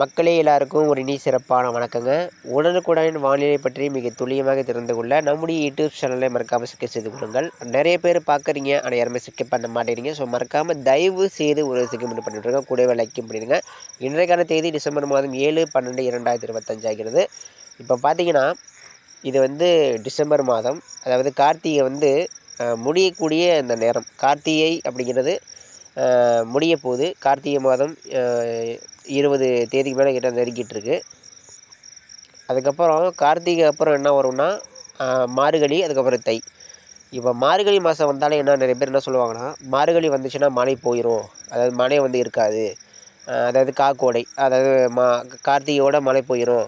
மக்களே எல்லாருக்கும் ஒரு இனி சிறப்பான வணக்கங்க. உடனுக்குடன் வானிலை பற்றி மிக துல்லியமாக தெரிந்து கொள்ள நம்முடைய யூடியூப் சேனலை மறக்காமல் சிக்க செய்து கொள்ளுங்கள். நிறைய பேர் பார்க்குறீங்க ஆனால் யாருமே சிக்க பண்ண மாட்டேறீங்க ஸோ மறக்காமல் தயவு செய்து ஒரு சிக்கமெண்ட் பண்ணிவிட்ருங்க கூடவே லைக்கும் பண்ணிடுங்க. இன்றைக்கான தேதி டிசம்பர் மாதம் ஏழு பன்னெண்டு இரண்டாயிரத்தி இருபத்தஞ்சு ஆகிறது. இப்போ பார்த்தீங்கன்னா இது வந்து டிசம்பர் மாதம். அதாவது கார்த்திகை வந்து முடியக்கூடிய அந்த நேரம். கார்த்திகை அப்படிங்கிறது முடிய போகுது கார்த்திகை மாதம் இருபது தேதிக்கு மேலே கிட்ட நெருங்கிட்டு இருக்கு அதுக்கப்புறம் கார்த்திகை அப்புறம் என்ன வரும்னா மார்கழி அதுக்கப்புறம் தை. இப்போ மார்கழி மாதம் வந்தாலே என்ன நிறைய பேர் என்ன சொல்லுவாங்கன்னா மார்கழி வந்துச்சுன்னா மழை போயிடும் அதாவது மழை வந்து இருக்காது. அதாவது காக்கோடை அதாவது மா கார்த்திகையோட மழை போயிடும்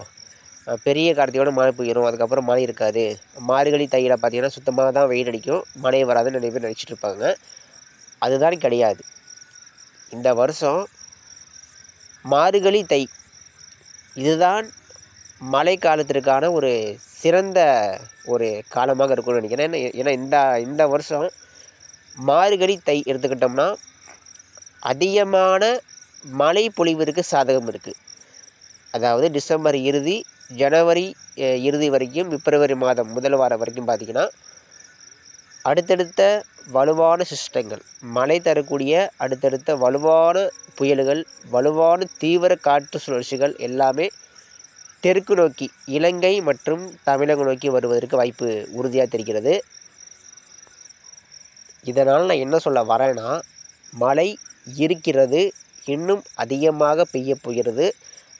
பெரிய கார்த்திகையோட மழை போயிடும் அதுக்கப்புறம் மழை இருக்காது. மார்கழி தையில் பார்த்தீங்கன்னா சுத்தமாக தான் வெயில் அடிக்கும். மழை வராதுன்னு நிறைய பேர் நினச்சிட்டு இருப்பாங்க. அதுதான் கிடையாது. இந்த வருஷம் மார்கழி தை. இதுதான் மழை காலத்திற்கான ஒரு சிறந்த ஒரு காலமாக இருக்கும்னு நினைக்கிறேன். ஏன்னா- ஏன்னா இந்த இந்த வருஷம் மார்கழி தை எடுத்துக்கிட்டோம்னா அதிகமான மழை பொழிவிற்கு சாதகம் இருக்குது அதாவது டிசம்பர் இறுதி ஜனவரி இறுதி வரைக்கும் பிப்ரவரி மாதம் முதல் வாரம் வரைக்கும் பார்த்தீங்கன்னா அடுத்தடுத்த வலுவான சிஸ்டங்கள் மழை தரக்கூடிய அடுத்தடுத்த வலுவான புயல்கள் வலுவான தீவிர காற்று சுழற்சிகள் எல்லாமே தெற்கு நோக்கி இலங்கை மற்றும் தமிழகம் நோக்கி வருவதற்கு வாய்ப்பு உறுதியாக தெரிகிறது. இதனால் நான் என்ன சொல்ல வரேன்னா மழை இருக்கிறது இன்னும் அதிகமாக பெய்ய போகிறது.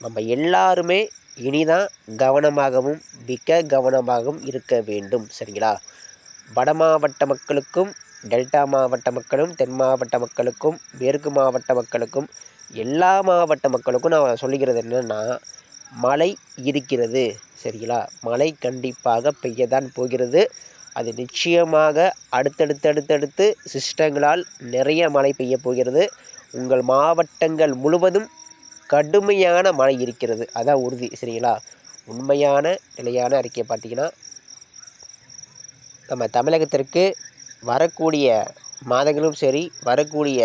நம்ம எல்லாருமே இனிதான் கவனமாகவும் மிக கவனமாகவும் இருக்க வேண்டும். சரிங்களா? வட மாவட்ட மக்களுக்கும் டெல்டா மாவட்ட மக்களும் தென் மாவட்ட மக்களுக்கும் மேற்கு மாவட்ட மக்களுக்கும் எல்லா மாவட்ட மக்களுக்கும் நான் சொல்லிக்கிறது என்னென்னா மழை இருக்கிறது சரிங்களா? மழை கண்டிப்பாக பெய்யத்தான் போகிறது. அது நிச்சயமாக அடுத்தடுத்தடுத்தடுத்து சிஸ்டங்களால் நிறைய மழை பெய்ய போகிறது. உங்கள் மாவட்டங்கள் முழுவதும் கடுமையான மழை இருக்கிறது. அதான் உறுதி சரிங்களா? உண்மையான நிலையான அறிக்கையை பார்த்தீங்கன்னா நம்ம தமிழகத்திற்கு வரக்கூடிய மாதங்களும் சரி வரக்கூடிய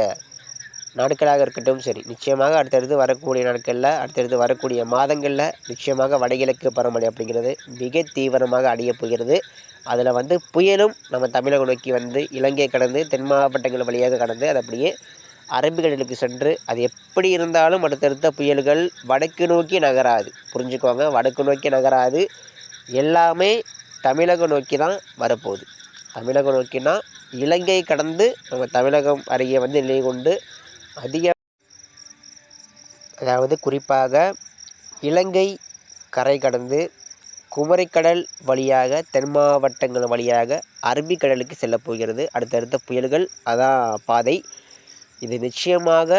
நாட்களாக இருக்கட்டும் சரி நிச்சயமாக அடுத்தடுத்து வரக்கூடிய நாட்களில் அடுத்தடுத்து வரக்கூடிய மாதங்களில் நிச்சயமாக வடகிழக்கு பருவமழை அப்படிங்கிறது மிக தீவிரமாக அடையப் போகிறது. அதில் வந்து புயலும் நம்ம தமிழகம் நோக்கி வந்து இலங்கை கடந்து தென் மாவட்டங்கள் வழியாக கடந்து அது அப்படியே அரபிக்கடலுக்கு சென்று அது எப்படி இருந்தாலும் அடுத்தடுத்த புயல்கள் வடக்கு நோக்கி நகராது. புரிஞ்சுக்கோங்க வடக்கு நோக்கி நகராது. எல்லாமே தமிழகம் நோக்கி தான் வரப்போகுது. தமிழகம் நோக்கினா இலங்கை கடந்து நம்ம தமிழகம் அருகே வந்து நிலை கொண்டு அதிக அதாவது குறிப்பாக இலங்கை கரை கடந்து குமரிக்கடல் வழியாக தென் மாவட்டங்கள் வழியாக அரபிக்கடலுக்கு செல்லப் போகிறது. அடுத்தடுத்த புயல்கள் அதான் பாதை. இது நிச்சயமாக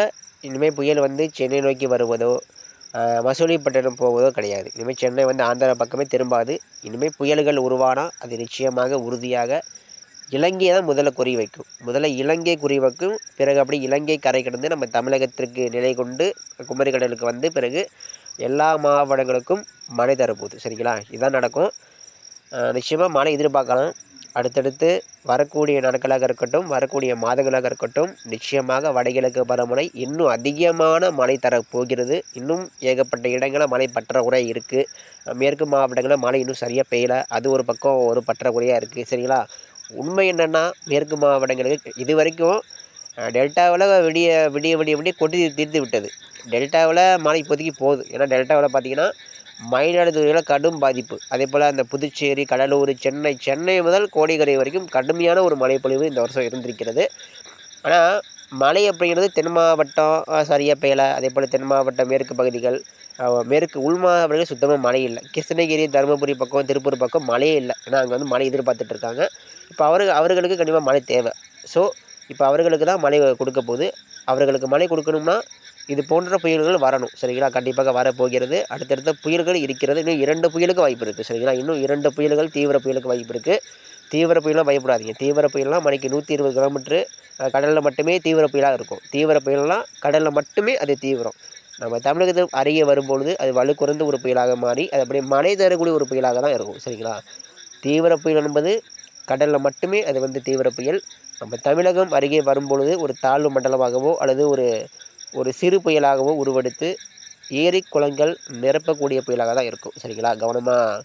இனிமேல் புயல் வந்து சென்னை நோக்கி வருவதோ மசூலிப்பட்டினம் போவதோ கிடையாது. இனிமேல் சென்னை வந்து ஆந்திரா பக்கமே திரும்பாது. இனிமேல் புயல்கள் உருவானால் அது நிச்சயமாக உறுதியாக இலங்கையை தான் முதல்ல குறி வைக்கும். முதல்ல இலங்கை குறி வைக்கும். பிறகு அப்படி இலங்கை கரை கடந்து நம்ம தமிழகத்திற்கு நிலை கொண்டு குமரிக்கடலுக்கு வந்து பிறகு எல்லா மாவட்டங்களுக்கும் மழை தரப்போகுது. சரிங்களா? இதுதான் நடக்கும். நிச்சயமாக மழை எதிர்பார்க்கலாம். அடுத்தடுத்து வரக்கூடிய நாட்களாக இருக்கட்டும் வரக்கூடிய மாதங்களாக இருக்கட்டும் நிச்சயமாக வடகிழக்கு பருவமழை இன்னும் அதிகமான மழை தரப்போகிறது இன்னும் ஏகப்பட்ட இடங்களில் மழை பற்றாக்குறை இருக்குது மேற்கு மாவட்டங்களில் மழை இன்னும் சரியாக பெய்யலை. அது ஒரு பக்கம் ஒரு பற்றாக்குறையாக இருக்குது சரிங்களா? உண்மை என்னென்னா மேற்கு மாவட்டங்களுக்கு இது வரைக்கும் டெல்டாவில் விடிய விடிய விடிய விடிய கொட்டி தீர்த்து விட்டது. டெல்டாவில் மழை இப்போதைக்கு போகுது. ஏன்னா டெல்டாவில் பார்த்தீங்கன்னா மயிலாடுதுறையில் கடும் பாதிப்பு. அதே போல் அந்த புதுச்சேரி கடலூர் சென்னை சென்னை முதல் கோடிக்கரை வரைக்கும் கடுமையான ஒரு மழைப்பொழிவு இந்த வருஷம் இருந்திருக்கிறது. ஆனால் மழை அப்படிங்கிறது தென் மாவட்டம் சரியாக பெய்யலை. அதே போல் தென் மாவட்ட மேற்கு பகுதிகள் மேற்கு உள் மாவட்டங்கள் சுத்தமாக மழை இல்லை. கிருஷ்ணகிரி தருமபுரி பக்கம் திருப்பூர் பக்கம் மழையே இல்லை. ஏன்னா அங்கே வந்து மழை எதிர்பார்த்துட்டு இருக்காங்க. இப்போ அவரு அவர்களுக்கு கண்டிப்பாக மழை தேவை. ஸோ இப்போ அவர்களுக்கு தான் மழை கொடுக்க போகுது. அவர்களுக்கு மழை கொடுக்கணும்னா இது போன்ற புயல்கள் வரணும். சரிங்களா? கண்டிப்பாக வரப்போகிறது. அடுத்தடுத்த புயல்கள் இருக்கிறது. இன்னும் இரண்டு புயலுக்கு வாய்ப்பு இருக்குது சரிங்களா? இன்னும் இரண்டு புயல்கள் தீவிர புயலுக்கு வாய்ப்பு இருக்குது தீவிர புயலாம் பயப்படாதீங்க. தீவிர புயல்லாம் மணிக்கு நூற்றி இருபது கிலோமீட்ரு கடலில் மட்டுமே தீவிர புயலாக இருக்கும். தீவிர புயல்லாம் கடலில் மட்டுமே அது தீவிரம். நம்ம தமிழகத்துக்கு அருகே வரும்பொழுது அது வலு ஒரு புயலாக மாறி அது அப்படியே மழை தரக்கூடிய ஒரு புயலாக தான் இருக்கும். சரிங்களா? தீவிர புயல் என்பது கடலில் மட்டுமே அது வந்து தீவிர புயல். நம்ம தமிழகம் அருகே வரும்பொழுது ஒரு தாழ்வு மண்டலமாகவோ அல்லது ஒரு ஒரு சிறு புயலாகவோ உருவெடுத்து ஏரி குளங்கள் நிரப்பக்கூடிய புயலாக தான் இருக்கும். சரிங்களா? கவனமாக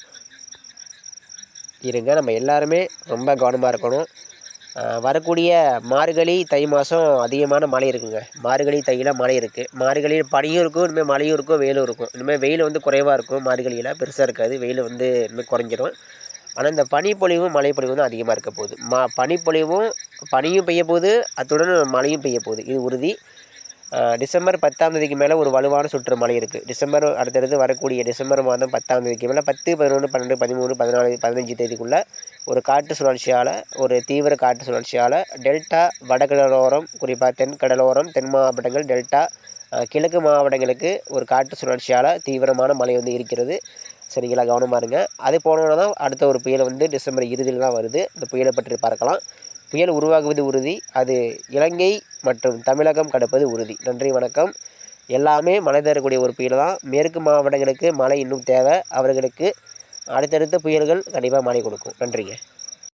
இருங்க. நம்ம எல்லாருமே ரொம்ப கவனமாக இருக்கணும். வரக்கூடிய மார்கழி தை மாதம் அதிகமான மழை இருக்குங்க. மார்கழி தையில் மழை இருக்குது மார்கழியில் பனியும் இருக்கும் இனிமேல் மழையும் இருக்கும் வெயிலும் இருக்கும். இனிமேல் வெயில் வந்து குறைவாக இருக்கும் மார்கழியில். பெருசாக இருக்காது. வெயில் வந்து இன்னும் குறைஞ்சிரும். ஆனால் இந்த பனிப்பொழிவும் மழைப்பொழிவும் தான் அதிகமாக இருக்க போகுது. மா பனிப்பொழிவும் பனியும் பெய்ய போகுது. அத்துடன் மழையும் பெய்ய போகுது. இது உறுதி. டிசம்பர் பத்தாம் தேதிக்கு மேலே ஒரு வலுவான சுற்று மழை இருக்குது டிசம்பர் அடுத்தடுத்து வரக்கூடிய டிசம்பர் மாதம் பத்தாம் தேதிக்கு மேலே பத்து பதினொன்று பன்னெண்டு பதிமூணு பதினாலு பதினஞ்சு தேதிக்குள்ளே ஒரு காற்று சுழற்சியால் ஒரு தீவிர காற்று சுழற்சியால் டெல்டா வடகடலோரம் குறிப்பாக தென் கடலோரம் தென் மாவட்டங்கள் டெல்டா கிழக்கு மாவட்டங்களுக்கு ஒரு காற்று சுழற்சியால் தீவிரமான மழை வந்து இருக்கிறது. சரிங்களா? கவனமாக இருங்க. அது போனோன்னா தான் அடுத்த ஒரு புயல் வந்து டிசம்பர் இறுதியில் தான் வருது. இந்த புயலை பற்றி பார்க்கலாம். புயல் உருவாகுவது உறுதி அது இலங்கை மற்றும் தமிழகம் கடப்பது உறுதி. நன்றி வணக்கம். எல்லாமே மழை தரக்கூடிய ஒரு புயல் தான். மேற்கு மாவட்டங்களுக்கு மழை இன்னும் தேவை. அவர்களுக்கு அடுத்தடுத்த புயல்கள் கண்டிப்பாக மழை கொடுக்கும். நன்றிங்க.